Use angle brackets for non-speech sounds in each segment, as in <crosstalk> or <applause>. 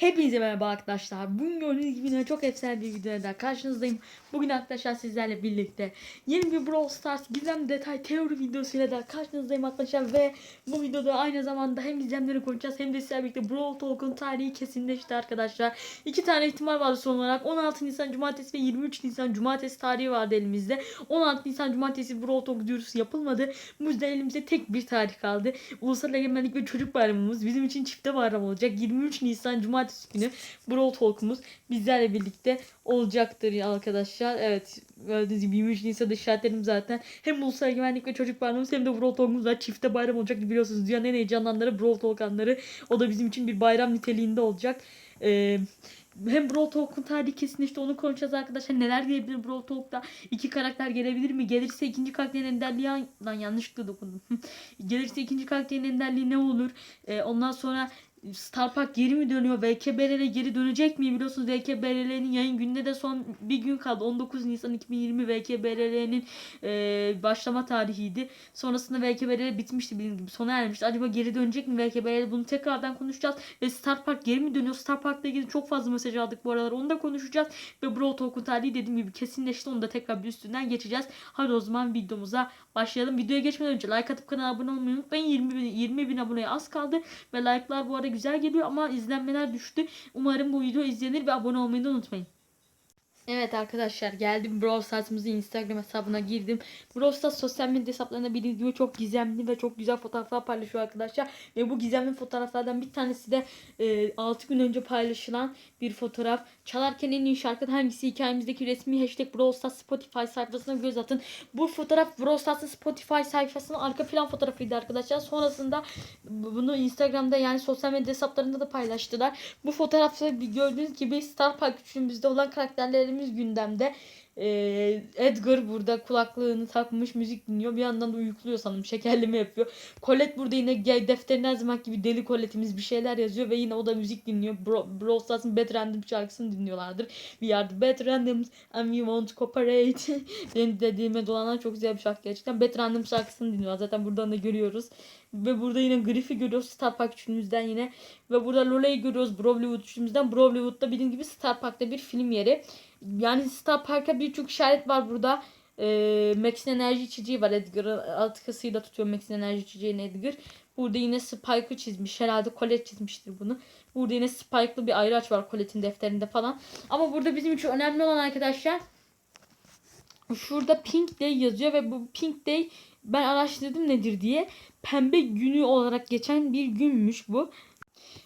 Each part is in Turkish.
Hepinize merhaba arkadaşlar. Bugün gördüğünüz gibi yine çok efsane bir videoda karşınızdayım. Bugün arkadaşlar sizlerle birlikte yeni bir Brawl Stars gizem detay teori videosuyla da karşınızdayım arkadaşlar. Ve bu videoda aynı zamanda hem gizemleri konuşacağız hem de sizlerle birlikte Brawl Talk'un tarihi kesinleşti arkadaşlar. İki tane ihtimal vardı son olarak. 16 Nisan Cumartesi ve 23 Nisan Cumartesi tarihi vardı elimizde. 16 Nisan Cumartesi Brawl Talk duyurusu yapılmadı. Bu yüzden elimizde tek bir tarih kaldı. Ulusal Egemenlik ve Çocuk Bayramımız bizim için çifte bayram olacak. 23 Nisan Cumartesi günü Brawl Talk'umuz bizlerle birlikte olacaktır arkadaşlar. Evet gördüğünüz gibi 23 Nisan'da işaretlerim zaten. Hem Ulusal Egemenlik ve Çocuk Bayramımız hem de Brawl Talk'umuz var. Çifte bayram olacak biliyorsunuz. Dünyanın en heyecanlı anları Brawl Talk anları. O da bizim için bir bayram niteliğinde olacak. Eee hem Brawl Talk'un tarihi kesinleşti onu konuşacağız arkadaşlar. Neler gelebilir Brawl Talk'ta? İki karakter gelebilir mi? Gelirse ikinci karakterin enderliği lan yanlışlıkla dokundum. <laughs> Gelirse ikinci karakterin enderliği ne olur? Ee, ondan sonra Star Park geri mi dönüyor? VKBRL geri dönecek mi? Biliyorsunuz VKBRL'nin yayın gününe de son bir gün kaldı. 19 Nisan 2020 VKBRL'nin e, başlama tarihiydi. Sonrasında VKBRL bitmişti bildiğiniz gibi. Sona ermişti. Acaba geri dönecek mi VKBRL? Bunu tekrardan konuşacağız. Ve Star Park geri mi dönüyor? Star Park'la ilgili çok fazla mesaj aldık bu aralar. Onu da konuşacağız. Ve Brawl Talk'un tarihi dediğim gibi kesinleşti. Onu da tekrar bir üstünden geçeceğiz. Hadi o zaman videomuza başlayalım. Videoya geçmeden önce like atıp kanala abone olmayı unutmayın. 20 bin, 20 bin aboneye az kaldı. Ve like'lar bu arada güzel geliyor ama izlenmeler düştü. Umarım bu video izlenir ve abone olmayı da unutmayın. Evet arkadaşlar geldim Brawl Stars'ımızın Instagram hesabına girdim. Brawl Stars sosyal medya hesaplarında bildiğiniz gibi çok gizemli ve çok güzel fotoğraflar paylaşıyor arkadaşlar. Ve bu gizemli fotoğraflardan bir tanesi de e, 6 gün önce paylaşılan bir fotoğraf. Çalarken en iyi şarkı hangisi hikayemizdeki resmi hashtag Brawl Spotify sayfasına göz atın. Bu fotoğraf Brawl Spotify sayfasının arka plan fotoğrafıydı arkadaşlar. Sonrasında bunu Instagram'da yani sosyal medya hesaplarında da paylaştılar. Bu fotoğrafta gördüğünüz gibi Star Park üçümüzde olan karakterlerimiz gündemde. Ee, Edgar burada kulaklığını takmış müzik dinliyor. Bir yandan da uykuluyor sanırım. Şekerleme yapıyor. Colette burada yine defterine her gibi deli Colette'imiz bir şeyler yazıyor ve yine o da müzik dinliyor. Bro, Brawl Stars'ın Bad Random şarkısını dinliyorlardır. We are the Bad Randoms and we want to cooperate. <laughs> Benim dediğime dolanlar çok güzel bir şarkı gerçekten. Bad Random şarkısını dinliyorlar. Zaten buradan da görüyoruz. Ve burada yine Griff'i görüyoruz Star Park üçümüzden yine. Ve burada Lola'yı görüyoruz Brawleywood üçümüzden. Brawleywood'da bildiğim gibi Star Park'ta bir film yeri. Yani Star Park'a birçok işaret var burada. Ee, Max'in enerji içeceği var Edgar'ın alt kasıyla tutuyor Max'in enerji içeceğini Edgar. Burada yine Spike'ı çizmiş. Herhalde Colette çizmiştir bunu. Burada yine Spike'lı bir ayraç var Colette'in defterinde falan. Ama burada bizim için önemli olan arkadaşlar şurada Pink Day yazıyor ve bu Pink Day ben araştırdım nedir diye. Pembe günü olarak geçen bir günmüş bu.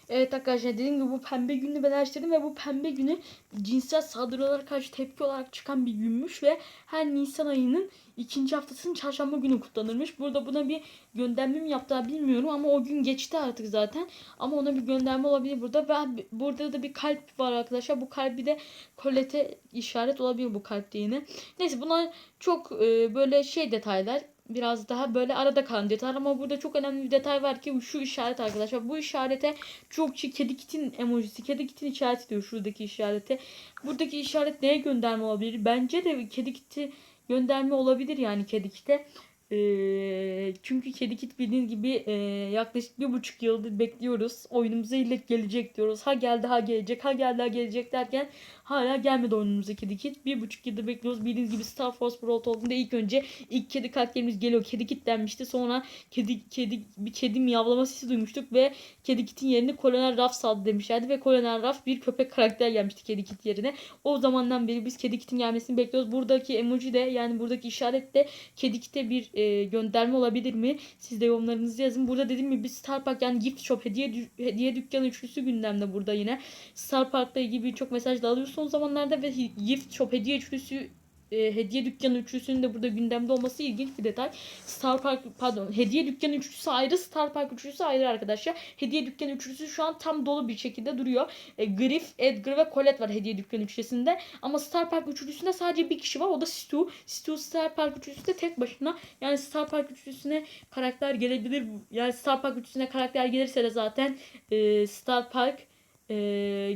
Evet arkadaşlar dediğim gibi bu pembe gününü ben araştırdım ve bu pembe günü cinsel saldırılara karşı tepki olarak çıkan bir günmüş ve her Nisan ayının ikinci haftasının çarşamba günü kutlanırmış. Burada buna bir gönderme mi yaptılar bilmiyorum ama o gün geçti artık zaten. Ama ona bir gönderme olabilir burada ve burada da bir kalp var arkadaşlar. Bu kalbi de Colette'e işaret olabilir bu kalpte yine. Neyse bunlar çok e, böyle şey detaylar biraz daha böyle arada kalan detay ama burada çok önemli bir detay var ki şu işaret arkadaşlar. Bu işarete çok kedi kitin emojisi, kedi kitin işareti diyor şuradaki işarete. Buradaki işaret neye gönderme olabilir? Bence de kedi kiti gönderme olabilir yani kedi kite. Ee, çünkü kedi kit bildiğiniz gibi e, yaklaşık bir buçuk yıldır bekliyoruz. Oyunumuza ile gelecek diyoruz. Ha geldi ha gelecek ha geldi ha gelecek derken hala gelmedi oyunumuza kedi kit. Bir buçuk yıldır bekliyoruz. Bildiğiniz gibi Star Force Brawl Talk'unda ilk önce ilk kedi karakterimiz geliyor. Kedi kit denmişti. Sonra kedi kedi bir kedi miyavlama sesi duymuştuk ve kedi kitin yerine Kolonel Ruff saldı demişlerdi ve Kolonel Ruff bir köpek karakter gelmişti kedi kit yerine. O zamandan beri biz kedi kitin gelmesini bekliyoruz. Buradaki emoji de yani buradaki işaret de kedi kite bir e, gönderme olabilir mi? Siz de yorumlarınızı yazın. Burada dediğim gibi Star Park yani gift shop hediye hediye dükkanı üçlüsü gündemde burada yine. Star Park'la ilgili birçok mesaj da alıyoruz son zamanlarda ve gift shop hediye üçlüsü e, hediye dükkanı üçlüsünün de burada gündemde olması ilginç bir detay. Star Park pardon hediye dükkanı üçlüsü ayrı Star Park üçlüsü ayrı arkadaşlar. Hediye dükkanı üçlüsü şu an tam dolu bir şekilde duruyor. E, Griff, Edgar ve Colette var hediye dükkanı üçlüsünde. Ama Star Park üçlüsünde sadece bir kişi var. O da Stu. Stu Star Park üçlüsünde tek başına. Yani Star Park üçlüsüne karakter gelebilir. Yani Star Park üçlüsüne karakter gelirse de zaten e, Star Park e,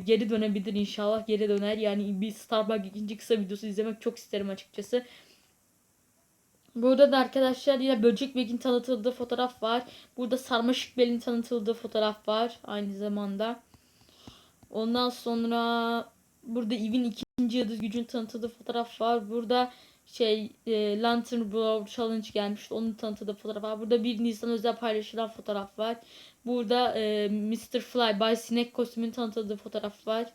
geri dönebilir inşallah geri döner. Yani bir Starbucks ikinci kısa videosu izlemek çok isterim açıkçası. Burada da arkadaşlar yine Böcek Bek'in tanıtıldığı fotoğraf var. Burada Sarmaşık Bel'in tanıtıldığı fotoğraf var aynı zamanda. Ondan sonra burada Eve'in ikinci yıldız gücün tanıtıldığı fotoğraf var. Burada şey e, Lantern Blow Challenge gelmişti. Onun tanıtıldığı fotoğraf var. Burada 1 Nisan özel paylaşılan fotoğraf var. Burada e, Mr. Fly Bay Sinek kostümünün tanıtıldığı fotoğraf var.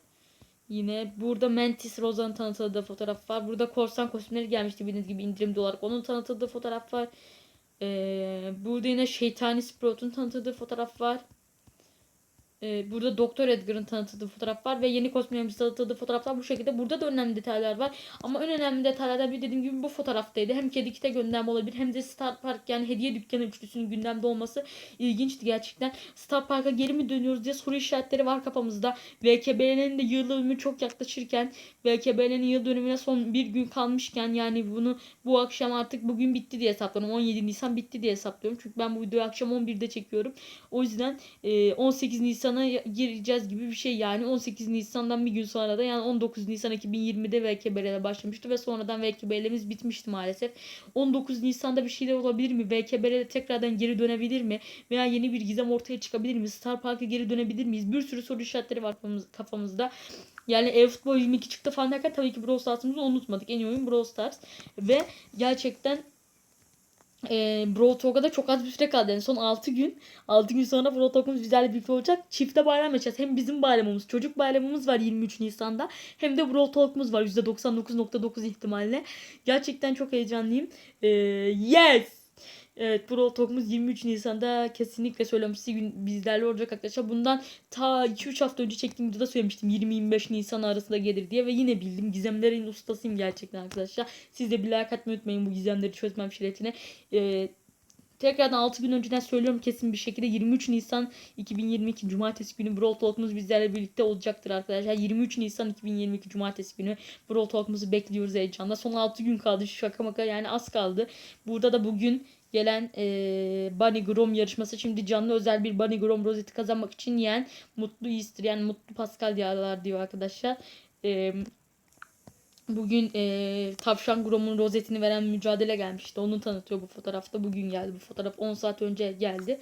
Yine burada Mantis Rosa'nın tanıtıldığı fotoğraf var. Burada korsan kostümleri gelmişti bildiğiniz gibi indirimli olarak. Onun tanıtıldığı fotoğraf var. Ee, burada yine Şeytani Sprout'un tanıtıldığı fotoğraf var. Ee, burada Doktor Edgar'ın tanıtıldığı fotoğraf var ve yeni kostümlerimizin tanıtıldığı fotoğraflar bu şekilde. Burada da önemli detaylar var. Ama en önemli detaylardan biri dediğim gibi bu fotoğraftaydı. Hem kedi kite gönderme olabilir hem de Star Park yani hediye dükkanı üçlüsünün gündemde olması ilginçti gerçekten. Star Park'a geri mi dönüyoruz diye soru işaretleri var kafamızda. VKB'nin de yıl dönümü çok yaklaşırken VKB'nin yıl dönümüne son bir gün kalmışken yani bunu bu akşam artık bugün bitti diye hesaplıyorum. 17 Nisan bitti diye hesaplıyorum. Çünkü ben bu videoyu akşam 11'de çekiyorum. O yüzden e, 18 Nisan'a gireceğiz gibi bir şey yani 18 Nisan'dan bir gün sonra da yani 19 Nisan 2020'de VKB'le başlamıştı ve sonradan VKB'lerimiz bitmişti maalesef. 19 Nisan'da bir şeyler olabilir mi? VKB'de tekrardan geri dönebilir mi? Veya yeni bir gizem ortaya çıkabilir mi? Star Park'a geri dönebilir miyiz? Bir sürü soru işaretleri var kafamız- kafamızda. Yani e-futbol 22 çıktı falan derken tabii ki Brawl Stars'ımızı unutmadık. En iyi oyun Brawl Stars. Ve gerçekten e, Brawl Talk'a da çok az bir süre kaldı. Yani son 6 gün. 6 gün sonra Brawl Talk'umuz bizlerle birlikte olacak. Çifte bayram yapacağız. Hem bizim bayramımız, çocuk bayramımız var 23 Nisan'da. Hem de Brawl Talk'umuz var %99.9 ihtimalle. Gerçekten çok heyecanlıyım. E, yes! Evet Brawl Talk'umuz 23 Nisan'da kesinlikle söylemişti gün bizlerle olacak arkadaşlar. Bundan ta 2-3 hafta önce çektiğim videoda söylemiştim 20-25 Nisan arasında gelir diye ve yine bildim. Gizemlerin ustasıyım gerçekten arkadaşlar. Siz de bir like atmayı unutmayın bu gizemleri çözmem şiretine. Ee, Tekrardan 6 gün önceden söylüyorum kesin bir şekilde 23 Nisan 2022 Cumartesi günü Brawl Talk'umuz bizlerle birlikte olacaktır arkadaşlar. 23 Nisan 2022 Cumartesi günü Brawl Talk'umuzu bekliyoruz heyecanla. Son 6 gün kaldı şaka maka yani az kaldı. Burada da bugün gelen e, Bunny Grom yarışması şimdi canlı özel bir Bunny Grom rozeti kazanmak için yiyen Mutlu Easter yani Mutlu Pascal diyorlar diyor arkadaşlar. E, Bugün e, Tavşan Grom'un rozetini veren mücadele gelmişti. Onu tanıtıyor bu fotoğrafta. Bugün geldi bu fotoğraf. 10 saat önce geldi.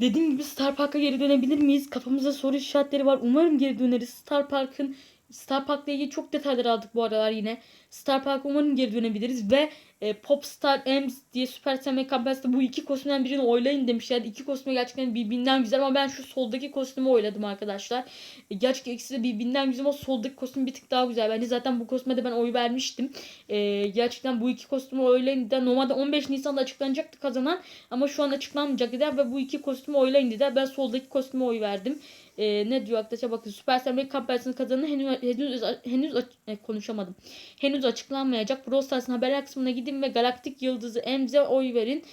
Dediğim gibi Star Park'a geri dönebilir miyiz? Kafamızda soru işaretleri var. Umarım geri döneriz. Star Park'ın Star Park'la ilgili çok detaylar aldık bu aralar yine. Star Park'a umarım geri dönebiliriz ve e, Popstar Ems diye Supercell Mechampas'ta bu iki kostümden birini oylayın demişler. İki kostümü gerçekten birbirinden güzel ama ben şu soldaki kostümü oyladım arkadaşlar. E, gerçekten ikisi de birbirinden güzel ama soldaki kostüm bir tık daha güzel. Bence zaten bu kostüme de ben oy vermiştim. E, gerçekten bu iki kostümü oylayın dediler. Normalde 15 Nisan'da açıklanacaktı kazanan ama şu an açıklanmayacak dediler ve bu iki kostümü oylayın dediler. Ben soldaki kostüme oy verdim. E, ne diyor arkadaşlar bakın Supercell Mechampas'ın kazananı henüz, henüz, henüz e, konuşamadım. Henüz açıklanmayacak. Brawl Stars'ın haberler kısmına gidin ve Galaktik Yıldızı Emze oy verin.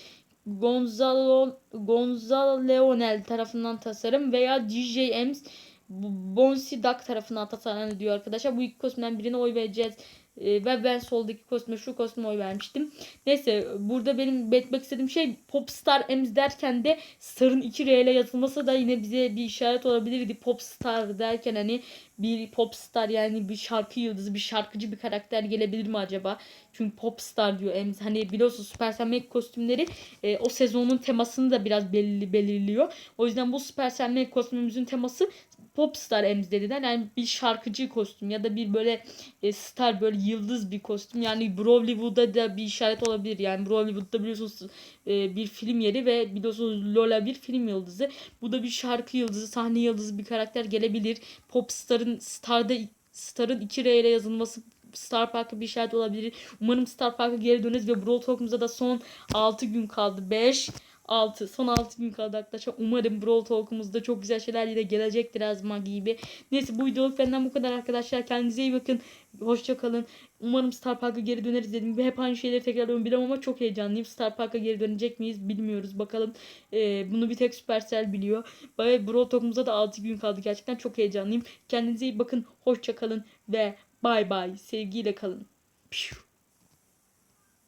Gonzalo Gonzaleonel tarafından tasarım veya DJ Ems Bonsi Duck tarafından tasarlandı diyor arkadaşlar. Bu iki kostümden birine oy vereceğiz. Ee, ve ben soldaki kostüme şu kostüme oy vermiştim. Neyse burada benim belirtmek istediğim şey Popstar Ems derken de Star'ın 2R ile yazılması da yine bize bir işaret olabilirdi. Popstar derken hani bir popstar yani bir şarkı yıldızı, bir şarkıcı bir karakter gelebilir mi acaba? Çünkü popstar diyor Ems. Hani biliyorsunuz Supercell Meg kostümleri e, o sezonun temasını da biraz belli belirliyor. O yüzden bu Supercell Meg kostümümüzün teması popstar Ems dediler. Yani bir şarkıcı kostüm ya da bir böyle e, star böyle yıldız bir kostüm. Yani Brawllywood'a da bir işaret olabilir. Yani Brawllywood'da biliyorsunuz e, bir film yeri ve biliyorsunuz Lola bir film yıldızı. Bu da bir şarkı yıldızı, sahne yıldızı bir karakter gelebilir. Popstar'ın Star'da Star'ın 2R ile yazılması Star Park'a bir işaret olabilir. Umarım Star Park'a geri döneriz ve Brawl Talk'umuza da son 6 gün kaldı. 5 6 son 6 gün kaldı arkadaşlar. Umarım Brawl Talk'umuzda çok güzel şeyler yine gelecektir Azma gibi. Neyse bu videoluk benden bu kadar arkadaşlar. Kendinize iyi bakın. Hoşça kalın. Umarım Star Park'a geri döneriz dedim. Hep aynı şeyleri tekrarlıyorum bilemem ama çok heyecanlıyım. Star Park'a geri dönecek miyiz bilmiyoruz. Bakalım. Ee, bunu bir tek Supercell biliyor. Bayağı Brawl Talk'umuza da 6 gün kaldı. Gerçekten çok heyecanlıyım. Kendinize iyi bakın. Hoşça kalın ve bay bay. Sevgiyle kalın. Pişu.